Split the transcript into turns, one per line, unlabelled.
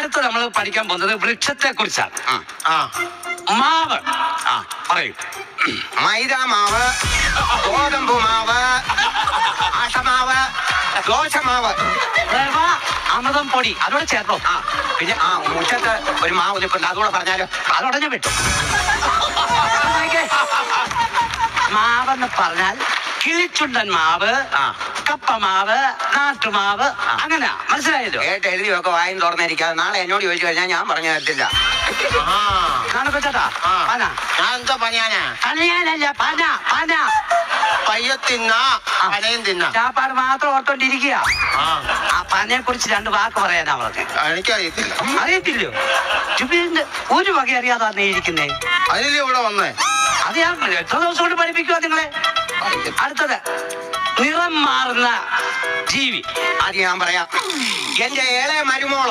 അടുത്ത നമ്മൾ പഠിക്കാൻ പോകുന്നത് വൃക്ഷത്തെ കുറിച്ചാണ് മാവ്.
ആ.
പറയൂ.
മൈദ മാവ് ഗോതമ്പ് മാവ് ആഷമാവ് ദോശമാവ്.
അമൃതം പൊടി അതോടെ ചേർത്തോ
ആ. പിന്നെ ആ മുറ്റത്ത് ഒരു മാവ് നിൽപ്പുണ്ട്. അതുകൂടെ പറഞ്ഞാലോ
അതോടെ ഞാൻ വിട്ടു. മാവെന്ന് പറഞ്ഞാൽ കിളിച്ചുണ്ടൻ മാവ്
കപ്പമാവ്
കപ്പ മാവ് നാട്ടുമാവ്. അങ്ങനെ. മനസ്സിലായല്ലോ?
കേട്ട് എഴുതിയൊക്കെ വായും തുറന്നിരിക്കാതെ. നാളെ എന്നോട് ചോദിച്ചു കഴിഞ്ഞാൽ ഞാൻ പറഞ്ഞു തരത്തില്ല.
ചാപ്പാട് മാത്രം ഓർത്തോണ്ടിരിക്കുക.
ആ.
പനയെ കുറിച്ച് രണ്ട് വാക്ക് പറയാനാ പറഞ്ഞു.
എനിക്കറിയത്തില്ല.
അറിയത്തില്ലോ ഒരു വക അറിയാതാ നീ ഇരിക്കുന്നേ.
അതിലല്ലേ ഇവിടെ വന്നേ.
അത് ഞാൻ എത്ര ദിവസം കൊണ്ട് പഠിപ്പിക്കുക നിങ്ങളെ? അടുത്തത്. നിറം മാറുന്ന ജീവി
അത് ഞാൻ പറയാം. എന്റെ ഏളെ മരുമോൾ.